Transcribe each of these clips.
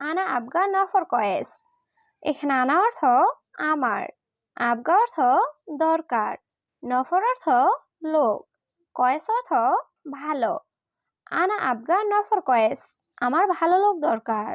আনা আবগা নফর কয়েস। এখানে আনা অর্থ আমার আবগা অর্থ দরকার, নফর অর্থ লোক, কয়েস অর্থ ভালো। আনা আবগা নফর কয়েস, আমার ভালো লোক দরকার।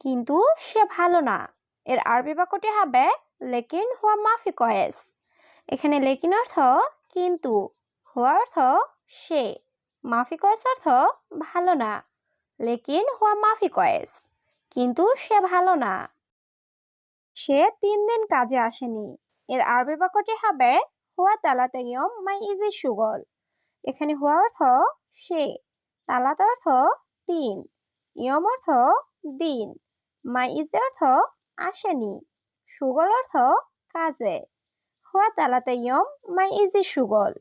কিন্তু সে ভালো না। এর আরবি বাক্যটি হবে লেকিন হুয়া মাফি কয়েস। এখানে লেকিন অর্থ কিন্তু, হুয়া অর্থ সে, মাফি কয়েস অর্থ ভালো না। লেকিন হুয়া মাফি কয়েস। কিন্তু সে ভালো না। সে তিন দিন কাজে আসেনি। এর আরবি বাক্যটি হবে, হুয়া তালাতে ইয়ম মাই ইজি সুগল। এখানে হুয়া অর্থ, সে। তালাত অর্থ, তিন। ইয়ম অর্থ, দিন। মাই ইজি অর্থ, আসেনি। সুগল অর্থ, কাজে। হুয়া তালাতে ইয়ম মাই ইজি সুগল।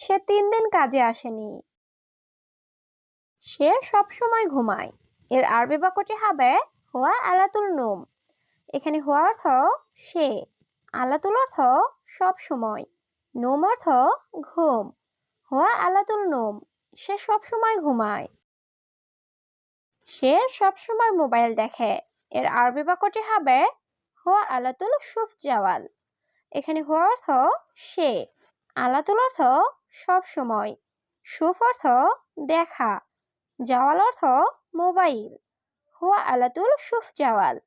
সে তিন দিন কাজে আসেনি। সে সব সময় ঘুমায়। এর আরবি বাক্যটি হবে হুয়া আলাতুল নোম। এখানে হুয়া অর্থ সে, আলাতুল অর্থ সব সময়। নোম অর্থ ঘুম। হুয়া আলাতুল নোম, সে সব সময় ঘুমায়। সে সব সময় মোবাইল দেখে। এর আরবি বাক্যটি হবে হুয়া আলাতুল সুফ জাওয়াল। এখানে হুয়া অর্থ সে, আলাতুল অর্থ সব সময়। সুফ অর্থ দেখা। জাওয়াল অর্থ মোবাইল। হুয়া আলাতুল সুফ জাওয়াল।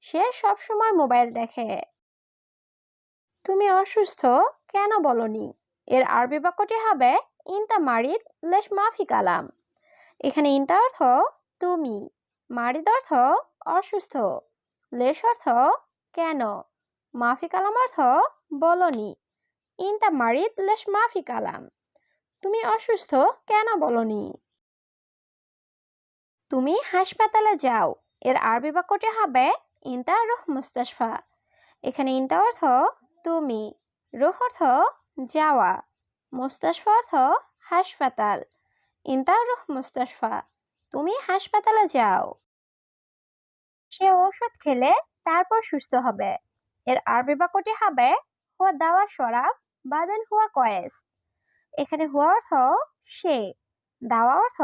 সে সব সময় মোবাইল দেখে। তুমি অসুস্থ? কেন বলনি? এর আরবি বাক্যটি হবে ইনতা মারিদ লেশ মাফি কালাম। এখানে ইনতা অর্থ তুমি। মারিদ অর্থ অসুস্থ। লেশ অর্থ কেন? মাফি কালাম অর্থ বলনি। ইনতা মারিদ লেশ মাফি কালাম। তুমি অসুস্থ? কেন বলনি? তুমি হাসপাতালে যাও। এর আরবি বাক্যটি হবে ইনতা রুহ মুস্তাশফা। এখানে ইনতা অর্থ তুমি, রুহ অর্থ যাওয়া, মুস্তাশফা অর্থ হাসপাতাল। ইনতা রুহ মুস্তাশফা, তুমি হাসপাতালে যাও। সে ওষুধ খেলে তারপর সুস্থ হবে। এর আরবি বাক্যটি হবে হুয়া দাওয়া শরাব, বাদেন হুয়া কয়েস। এখানে হুয়া অর্থ সে, দাওয়া অর্থ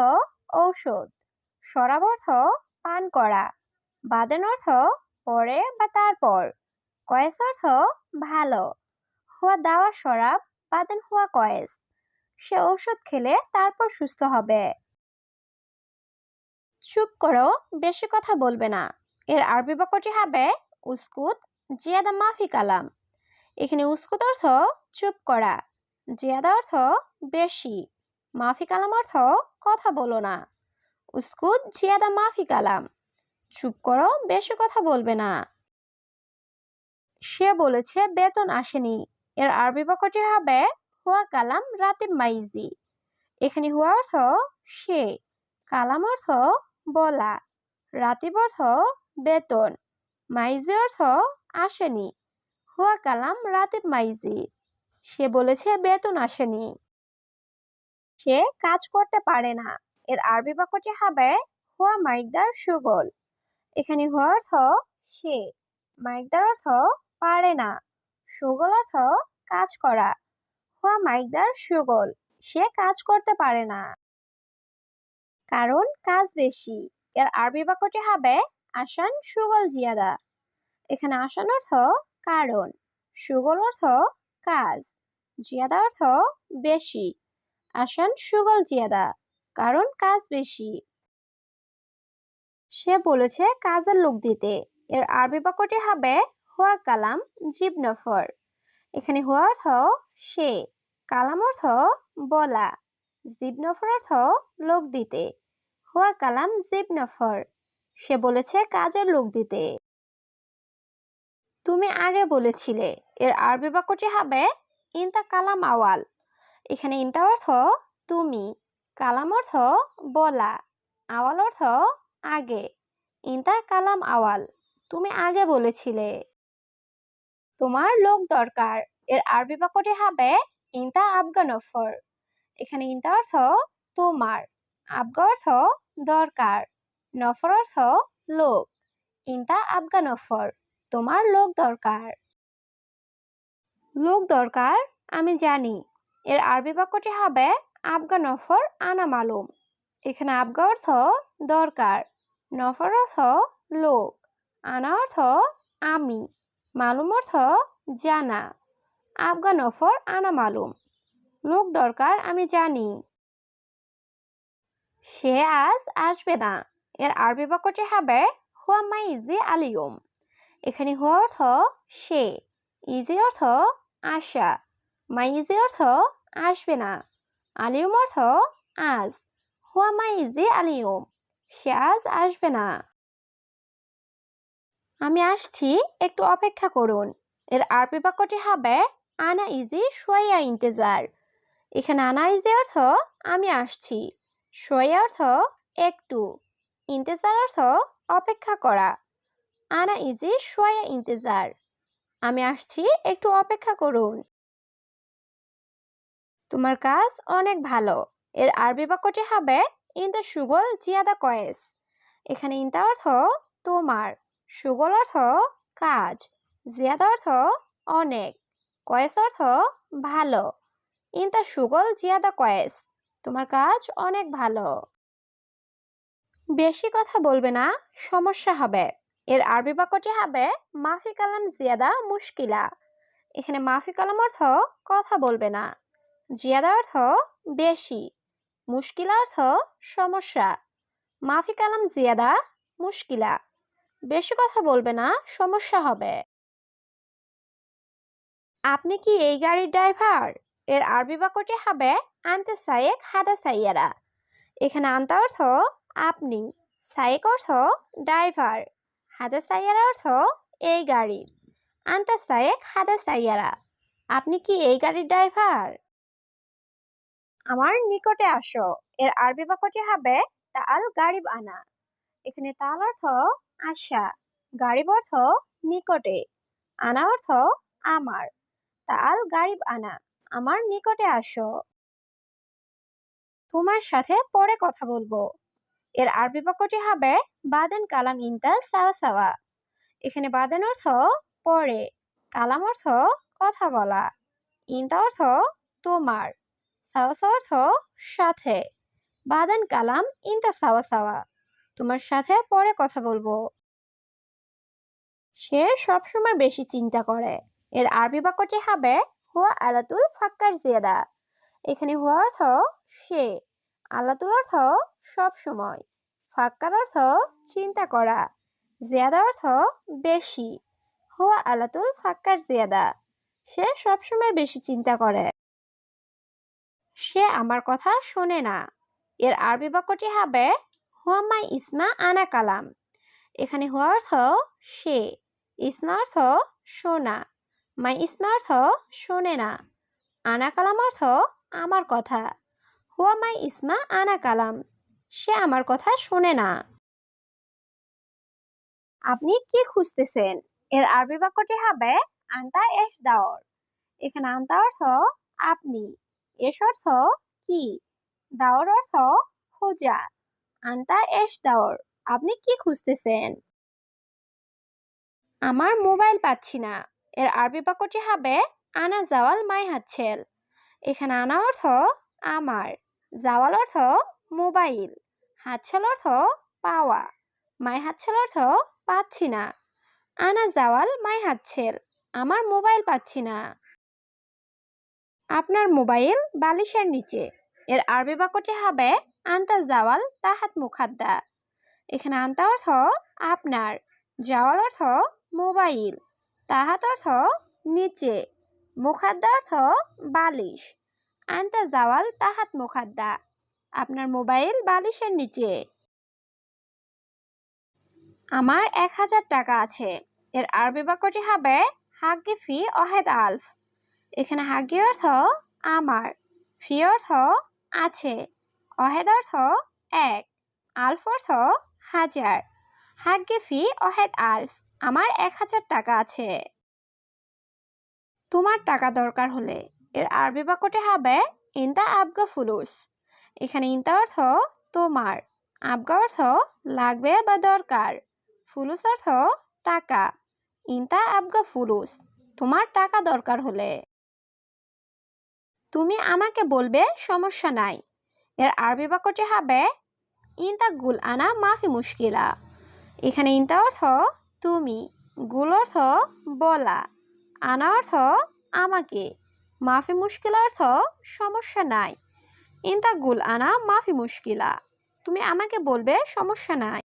ঔষধ। শরাব অর্থ পান করা, বাদেন অর্থ পরে বা তারপর, কয়েস অর্থ ভালো, হওয়া দাওয়া শরাব বাদেন হওয়া কয়েস, সে ঔষধ খেলে তারপর সুস্থ হবে। চুপ করো, বেশি কথা বলবে না। এর আরবি বাক্যটি হবে উস্কুত, জিয়াদা মাফি কালাম। এখানে উস্কুত অর্থ চুপ করা, জিয়াদা অর্থ বেশি, মাফি কালাম অর্থ কথা বলো না। উস্কুত, জিয়াদা মাফি কালাম। চুপ করো, বেশি কথা বলবে না। সে বলেছে, বেতন আসেনি। এর আরবি বাক্যটি হবে, হুয়া কালাম রাতে মাইজি। এখানে হুয়া অর্থ সে, কালাম অর্থ বলা। রাতিব অর্থ বেতন। মাইজি অর্থ আসেনি। হুয়া কালাম রাতিব মাইজি। সে বলেছে, বেতন আসেনি। সে কাজ করতে পারে না। এর আরবি বাক্যটি হবে, হুয়া মাইকদার সুগল। এখানে হুয়া অর্থ সে, মাইকদার অর্থ পারে না, সুগল অর্থ কাজ করা। হুয়া মাইকদার সুগল, সে কাজ করতে পারে না। কারণ কাজ বেশি। এর আরবি বাক্যটি হবে, আসান সুগল জিয়াদা। এখানে আসান অর্থ কারণ, সুগল অর্থ কাজ, জিয়াদা অর্থ বেশি। আসান সুগল জিয়াদা। কারণ কাজ বেশি। সে বলেছে, কাজের লোক দিতে। এর আরবি বাক্যটি হবে, হুয়া কালাম জিব নফর এখানে হুয়া অর্থ সে, কালাম অর্থ বলা। জিব নফর অর্থ লোক দিতে। হুয়া কালাম জিব নফর সে বলেছে, কাজের লোক দিতে। তুমি আগে বলেছিলে, এর আরবি বাক্যটি হবে, ইনতা কালাম আওয়াল। এখানে ইনতা অর্থ, তুমি। কালাম অর্থ বলা, আওয়াল অর্থ আগে। ইন্তা কালাম আওয়াল, তুমি আগে বলেছিলে। তোমার লোক দরকার। এর আরবি বাক্যটি হবে ইন্তা আফগানফর এখানে ইন্তা অর্থ তোমার আবগা অর্থ দরকার, নফর অর্থ লোক। ইন্তা আফগানফর তোমার লোক দরকার। লোক দরকার, আমি জানি। এর আরবি বাক্যটি হবে আবগা নফর আনা মালুম। এখানে আবগা অর্থ দরকার, নফর অর্থ লোক, আনা অর্থ আমি, মালুম অর্থ জানা। আবগা নফর আনা মালুম, লোক দরকার আমি জানি। সে আজ আসবে না, এর আরবি বাক্যটি হবে হুয়া মাই ইজি আলিয়ম। এখানে হুয়া অর্থ সে ইজি অর্থ আশা মাই ইজি অর্থ আসবে না। আলিয়ম অর্থ আজ। হুয়া মাই ইজি আলিউম। সে আজ আসবে না। আমি আসছি, একটু অপেক্ষা করুন। এর আরবি বাক্যটি হবে, আনা ইজি সোয়া ইন্তেজার। এখানে আনা ইজি অর্থ, আমি আসছি। সোয়া অর্থ, একটু। ইন্তেজার অর্থ, অপেক্ষা করা। আনা ইজি সোয়া ইন্তেজার। আমি আসছি, একটু অপেক্ষা করুন। তোমার কাজ অনেক ভালো। এর আরবি বাক্যটি হবে ইন্দা সুগল জিয়াদা কয়েস এখানে ইন্তা অর্থ তোমার সুগল অর্থ কাজ জিয়াদা অর্থ অনেক কয়েস অর্থ ভালো ইন্তা সুগল জিয়াদা কয়েস তোমার কাজ অনেক ভালো। বেশি কথা বলবে না, সমস্যা হবে। এর আরবি বাক্যটি হবে মাফি কালাম জিয়াদা মুশকিলা এখানে মাফি কালাম অর্থ কথা বলবে না জিয়াদা অর্থ বেশি মুশকিলা অর্থ সমস্যা। মাফি কালাম জিয়াদা, মুশকিলা। বেশি কথা বলবে না, সমস্যা হবে। আপনি কি এই গাড়ির ড্রাইভার? এর আরবি বাক্যটি হবে আনতে সায়েক হাদা সাইয়ারা এখানে আনতা অর্থ আপনি, সায়েক অর্থ ড্রাইভার হাদা সাইয়ারা অর্থ এই গাড়ির। আনতা সায়েক হাদা সাইয়ারা আপনি কি এই গাড়ির ড্রাইভার? আমার নিকটে আসো। এর আরবি বাক্যটি হবে তা তাল গারিব আনা। এখানে তাল অর্থ আশা, গারিব অর্থ নিকটে, আনা অর্থ আমার। তাল গারিব আনা, আমার নিকটে আসো। তোমার সাথে পরে কথা বলব। এর আরবি বাক্যটি হবে বাদেন কালাম ইন্তা সাওয়া সাওয়া। এখানে বাদেন অর্থ পরে, কালাম অর্থ কথা বলা। ইন্তা অর্থ তোমার। সাওয়া সাওয়া অর্থ সাথে। বাদেন কালাম, ইন্তা সাওয়া সাওয়া তোমার সাথে পরে কথা বলব। সে সবসময় বেশি চিন্তা করে। এর আরবি বাক্যটি হবে, হুয়া আলাতুল ফাক্কার জিয়াদা। এখানে হুয়া অর্থ সে। আলাতুল অর্থ সব সময় ফাক্কার অর্থ চিন্তা করা। জিয়াদা অর্থ বেশি। হুয়া আলাতুল ফাক্কার জিয়াদা। সে সবসময় বেশি চিন্তা করে। সে আমার কথা শোনে না। এর আরবি বাক্যটি হবে, হুয়া মাই ইসমা আনা কালাম। এখানে হুয়া অর্থ, সে। ইসমা অর্থ, শোনা। মাই ইসমা অর্থ, শোনে না। আনা কালাম অর্থ, আমার কথা। হুয়া মাই ইসমা আনা কালাম, সে আমার কথা শোনে না। আপনি কি খুঁজতেছেন? এর আরবি বাক্যটি হবে, আন্তা এস দাওর। এখানে আন্তা অর্থ, আপনি। এস অর্থ কি? দাওর অর্থ খোঁজা। আন্তা এস দাওর আপনি কি খুঁজতেছেন? আমার মোবাইল পাচ্ছি না। এর আরবি বাক্যটি হবে, আনা জাওয়াল মাই হাতছেল এখানে আনা অর্থ আমার, জাওয়াল অর্থ মোবাইল হাতছেল অর্থ পাওয়া, মাই হাতছেল অর্থ পাচ্ছি না। আনা জাওয়াল মাই হাতছেল আমার মোবাইল পাচ্ছি না। আপনার মোবাইল বালিশের নিচে। এর আরবি বাক্যটি হবে, আন্তা জাওয়াল তাহাত মুখাদ্দা। এখানে আন্তা অর্থ আপনার জাওয়াল অর্থ মোবাইল তাহাত অর্থ নিচে মুখাদ্দা অর্থ বালিশ আন্তা জাওয়াল তাহাত মুখাদ্দা আপনার মোবাইল বালিশের নিচে আমার এক হাজার টাকা আছে। এর আরবি বাক্যটি হবে, হাগ্গি ফি অহেদ আলফ এখানে হাগ্গি অর্থ আমার ফি অর্থ আছে, অহেদ অর্থ এক, আলফ অর্থ হাজার। হাগ্গে ফি, অহেদ আলফ, আমার এক হাজার টাকা আছে। তোমার টাকা দরকার হলে, এর আরবি বাক্যটি হবে ইনতা আবগা ফুলুস। এখানে ইনতা অর্থ তোমার, আবগা অর্থ লাগবে বা দরকার, ফুলুস অর্থ টাকা। ইনতা আবগা ফুলুস, তোমার টাকা দরকার হলে। তুমি আমাকে বলবে, সমস্যা নাই। এর আরবি বাক্যটি হবে, ইনতা গুল আনা মাফি মুশকিলা। এখানে ইনতা অর্থ, তুমি। গুল অর্থ, বলা। আনা অর্থ, আমাকে। মাফি মুশকিলা অর্থ, সমস্যা নাই। ইনতা গুল আনা মাফি মুশকিলা। তুমি আমাকে বলবে, সমস্যা নাই।